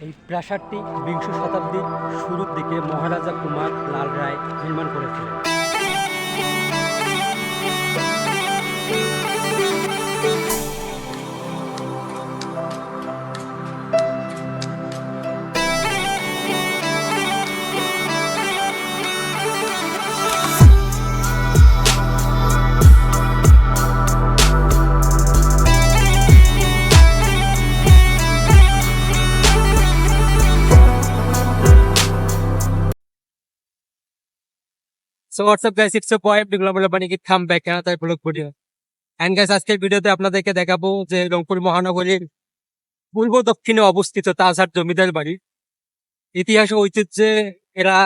এই প্রাসাদটি বিংশ শতাব্দীর শুরুর দিকে মহারাজা কুমার লাল রায় নির্মাণ করেছিলেন। What's up guys, it's your boy Abdul Global Baniki come back. Another vlog video. And guys আজকের ভিডিওতে আপনাদেরকে দেখাবো যে রংপুর মহানগরীর পূর্ব দক্ষিণে অবস্থিত তাজহাট জমিদার বাড়ি ইতিহাস ঐতিহ্যে এরা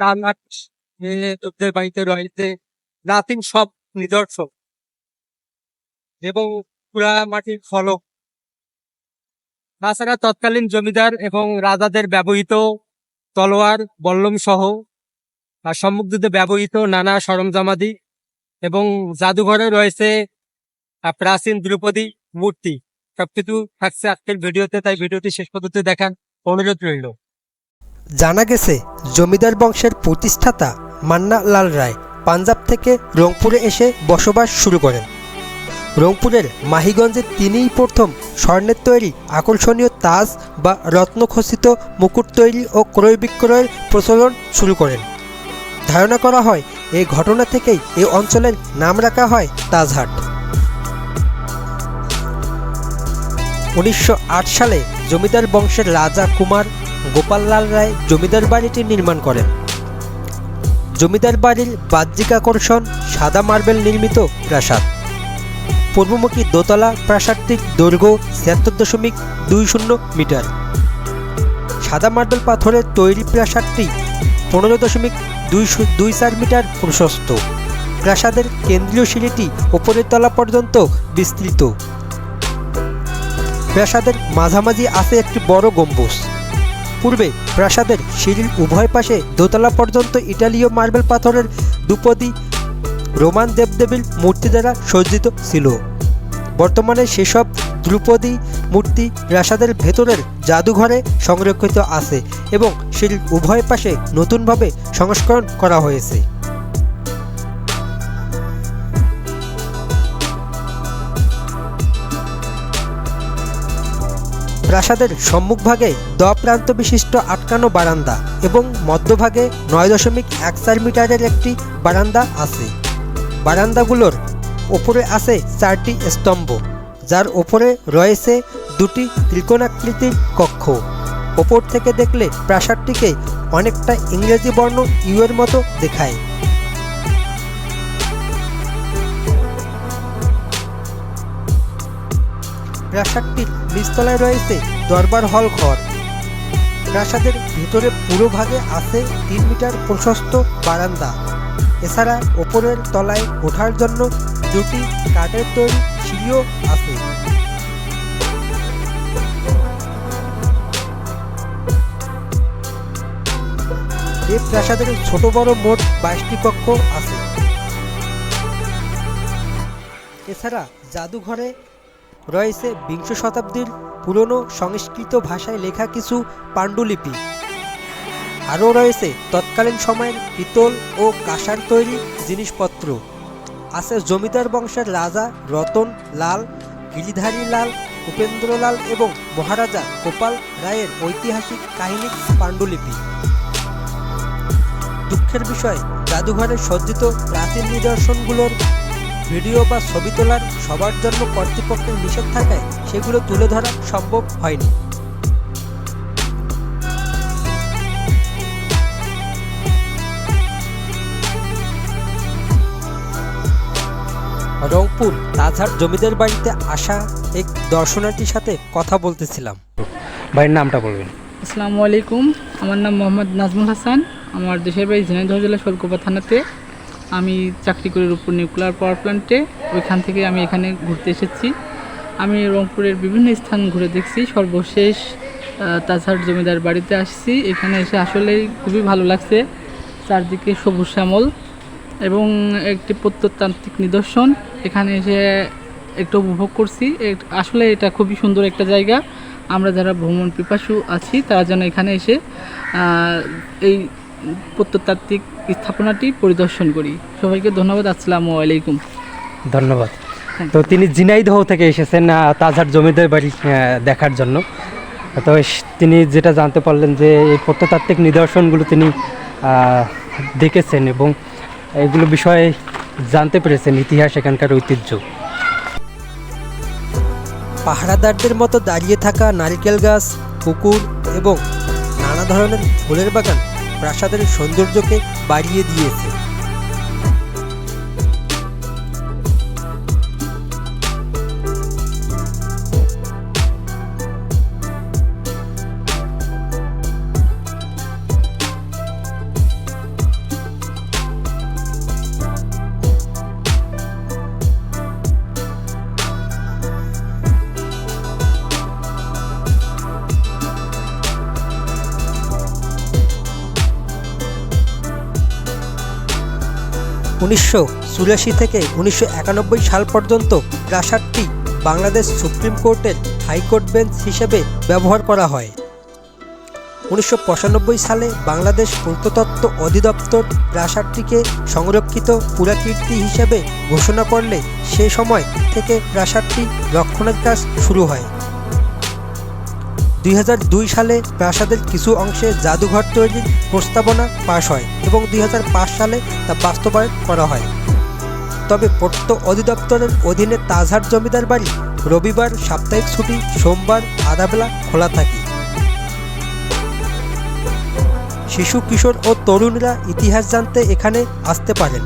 তাজহাট লোকদের বাড়িতে রয়েছে প্রাচীন সব নিদর্শন এবং পুরা মাটির ফলক তাছাড়া তৎকালীন জমিদার এবং রাজাদের ব্যবহৃত তলোয়ার বল্লম সহ আর সম্মুখযুদ্ধে ব্যবহৃত নানা সরঞ্জামাদি এবং জাদুঘরে রয়েছে প্রাচীন দ্রৌপদী মূর্তি। সবকিছু থাকছে আজকের ভিডিওতে, তাই ভিডিওটি শেষ পর্যন্ত দেখান অনুরোধ রইল। জানা গেছে, জমিদার বংশের প্রতিষ্ঠাতা মান্না লাল রায় পাঞ্জাব থেকে রংপুরে এসে বসবাস শুরু করেন। রংপুরের মাহিগঞ্জে তিনিই প্রথম স্বর্ণের তৈরি আকর্ষণীয় তাজ বা রত্নখচিত মুকুট তৈরি ও ক্রয় বিক্রয়ের প্রচলন শুরু করেন। ধারণা করা হয়, এই ঘটনা থেকেই এই অঞ্চলের নাম রাখা হয় তাজহাট। উনিশশো আট সালে জমিদার বংশের রাজা কুমার গোপাললাল রায় জমিদার বাড়িটি নির্মাণ করেন। জমিদার বাড়ির বাহ্যিক আকর্ষণ সাদা মার্বেল নির্মিত প্রাসাদ। পূর্বমুখী দোতলা প্রাসাদটির দৈর্ঘ্য ছিয়াত্তর দশমিক দুই শূন্য মিটার। সাদা মার্বেল পাথরের তৈরি প্রাসাদটি পনেরো দশমিক দুই চার মিটার প্রশস্ত প্রাসাদের কেন্দ্রীয় সিঁড়িটি ওপরের তলা পর্যন্ত বিস্তৃত। প্রাসাদের মাঝামাঝি আছে একটি বড় গম্বুজ। পূর্বে প্রাসাদের সিঁড়ির উভয় পাশে দোতলা পর্যন্ত ইটালীয় মার্বেল পাথরের দুপদী রোমান দেবদেবীর মূর্তি দ্বারা সজ্জিত ছিল। বর্তমানে সেসব ধ্রুপদী মূর্তি প্রাসাদের ভেতরের জাদুঘরে সংরক্ষিত আছে এবং সিঁড়ির উভয় পাশে নতুনভাবে সংস্করণ করা হয়েছে। প্রাসাদের সম্মুখভাগে দ প্রান্ত বিশিষ্ট আটকানো বারান্দা এবং মধ্যভাগে নয় দশমিক এক চার মিটারের একটি বারান্দা আছে। বারান্দাগুলোর ওপরে আছে চারটি স্তম্ভ, যার ওপরে রয়েছে দুটি ত্রিকোণাকৃতির কক্ষ। ওপর থেকে দেখলে প্রাসাদটিকে অনেকটা ইংরেজি বর্ণ ইউ এর মতো দেখায়। প্রাসাদটির নিচতলায় রয়েছে দরবার হল ঘর। প্রাসাদের ভিতরে পুরো ভাগে আছে তিন মিটার প্রশস্ত বারান্দা। এছাড়া ওপরের তলায় ওঠার জন্য দুটি কাঠের তৈরি সিঁড়িও আছে। এই প্রাসাদের ছোট বড় মোট বাইশটি কক্ষ আছে। এছাড়া জাদুঘরে রয়েছে বিংশ শতাব্দীর পুরনো সংস্কৃত ভাষায় লেখা কিছু পাণ্ডুলিপি। আরও রয়েছে তৎকালীন সময়ের পিতল ও কাঁসার তৈরি জিনিসপত্র। আছে জমিদার বংশের রাজা রতন লাল, গিরিধারী লাল, উপেন্দ্রলাল এবং মহারাজা গোপাল রায়ের ঐতিহাসিক কাহিনী পাণ্ডুলিপি। দুঃখের বিষয় জাদুঘরে সজ্জিত প্রাচীন নিদর্শনগুলোর ভিডিও বা ছবি তোলার সবার জন্য কর্তৃপক্ষের নিষেধ থাকায় সেগুলো তুলে ধরা সম্ভব হয়নি। রংপুর তাজহাট জমিদার বাড়িতে আসা এক দর্শনার্থীর সাথে কথা বলতেছিলাম। ভাইয়ের নামটা বলবেন। আসসালামু আলাইকুম আমার নাম মোহাম্মদ নাজমুল হাসান। আমার দেশের বাড়ি ঝিনাইদহ জেলা শোলকোপা থানাতে আমি চাকরি করি রূপপুর নিউক্লিয়ার পাওয়ার প্ল্যান্টে ওইখান থেকে আমি এখানে ঘুরতে এসেছি। আমি রংপুরের বিভিন্ন স্থান ঘুরে দেখছি, সর্বশেষ তাছাড় জমিদার বাড়িতে আসছি। এখানে এসে আসলে খুবই ভালো লাগছে, চারদিকে সবুজ শ্যামল এবং একটি প্রত্নতান্ত্রিক নিদর্শন। এখানে এসে একটু উপভোগ করছি। আসলে এটা খুবই সুন্দর একটা জায়গা। আমরা যারা ভ্রমণ পিপাসু আছি, তারা যেন এখানে এসে এই প্রত্নতাত্ত্বিক স্থাপনাটি পরিদর্শন করি। সবাইকে ধন্যবাদ আসসালামু আলাইকুম। ধন্যবাদ। তো তিনি জিনাইদহ থেকে এসেছেন তাজহাট জমিদার বাড়ি দেখার জন্য। তো তিনি যেটা জানতে পারলেন যে এই প্রত্নতাত্ত্বিক নিদর্শনগুলো তিনি দেখেছেন এবং এগুলো বিষয়ে জানতে পেরেছেন ইতিহাস এখানকার ঐতিহ্য। পাহারাদারদের মতো দাঁড়িয়ে থাকা নারিকেল গাছ পুকুর এবং নানা ধরনের ফুলের বাগান প্রাসাদের সৌন্দর্যকে বাড়িয়ে দিয়েছে। উনিশশো চুরাশি থেকে উনিশশো একানব্বই সাল পর্যন্ত প্রাসাদটি বাংলাদেশ সুপ্রিম কোর্টের হাইকোর্ট বেঞ্চ হিসেবে ব্যবহার করা হয়। উনিশশো পঁচানব্বই সালে বাংলাদেশ প্রত্নতত্ত্ব অধিদপ্তর প্রাসাদটিকে সংরক্ষিত পুরাকীর্তি হিসেবে ঘোষণা করলে সে সময় থেকে প্রাসাদটি রক্ষণের কাজ শুরু হয়। দুই হাজার দুই সালে প্রাসাদের কিছু অংশে জাদুঘর তৈরির প্রস্তাবনা পাশ হয় এবং দুই হাজার পাঁচ সালে তা বাস্তবায়ন করা হয়। তবে পূর্ত অধিদপ্তরের অধীনে তাজহাট জমিদার বাড়ি রবিবার, সাপ্তাহিক ছুটি, সোমবার, আধাবেলা খোলা থাকে। শিশু, কিশোর ও তরুণরা ইতিহাস জানতে এখানে আসতে পারেন।